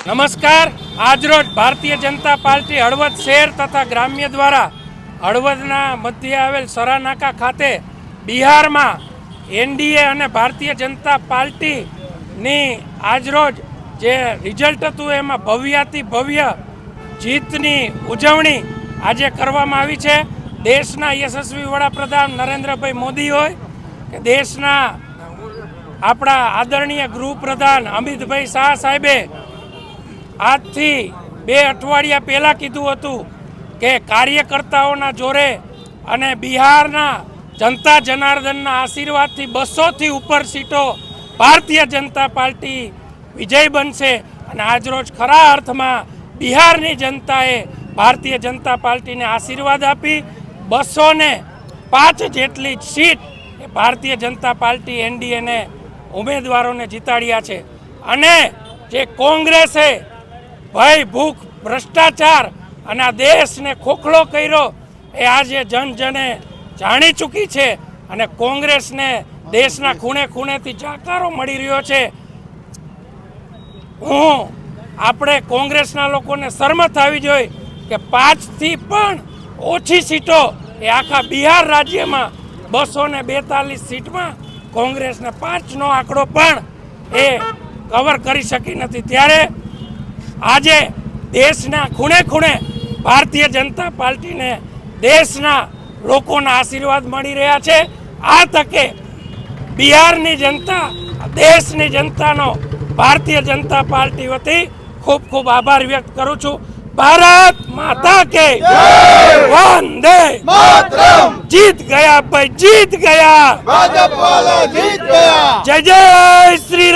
નમસ્કાર. આજરોજ ભારતીય જનતા પાર્ટી હળવદ શહેર તથા ગ્રામ્ય દ્વારા હળવદના મધ્ય આવેલ સરાનાકા ખાતે બિહારમાં એનડીએ અને ભારતીય જનતા પાર્ટીની આજરોજ જે રિઝલ્ટ હતું એમાં ભવ્યાતિ ભવ્ય જીતની ઉજવણી આજે કરવામાં આવી છે. દેશના યશસ્વી વડાપ્રધાન નરેન્દ્રભાઈ મોદી હોય કે દેશના આપણા આદરણીય ગૃહપ્રધાન અમિતભાઈ શાહ સાહેબે આજથી બે અઠવાડિયા પહેલાં કીધું હતું કે કાર્યકર્તાઓના જોરે અને બિહારના જનતા જનાર્દનના આશીર્વાદથી બસોથી ઉપર સીટો ભારતીય જનતા પાર્ટી વિજય બનશે અને આજરોજ ખરા અર્થમાં બિહારની જનતાએ ભારતીય જનતા પાર્ટીને આશીર્વાદ આપી બસોને પાંચ જેટલી સીટ એ ભારતીય જનતા પાર્ટી એનડીએને ઉમેદવારોને જીતાડ્યા છે. અને જે કોંગ્રેસે ભય, ભૂખ, ભ્રષ્ટાચાર અને આ દેશને ખોખલો કર્યો એ આજે જનજને જાણી ચૂકી છે અને કોંગ્રેસને દેશના ખૂણે ખૂણેથી જાકારો મળી રહ્યો છે. હું આપણે કોંગ્રેસના લોકોને શરમ થવી જોઈએ કે પાંચથી પણ ઓછી સીટો એ આખા બિહાર રાજ્યમાં બસો ને બેતાલીસ સીટમાં કોંગ્રેસને પાંચનો આંકડો પણ એ કવર કરી શકી નથી. ત્યારે આજે દેશના ખૂણે ખૂણે ભારતીય જનતા પાર્ટીને દેશના લોકોના આશીર્વાદ મળી રહ્યા છે. આ તકે બિહારની જનતા દેશની જનતાનો ભારતીય જનતા પાર્ટી વતી ખૂબ ખૂબ આભાર વ્યક્ત કરું છું. ભારત માતા કે વંદે! માતરમ! જીત ગયા ભાઈ જીત ગયા! ભાજપ વાલા જીત ગયા! જય જય શ્રી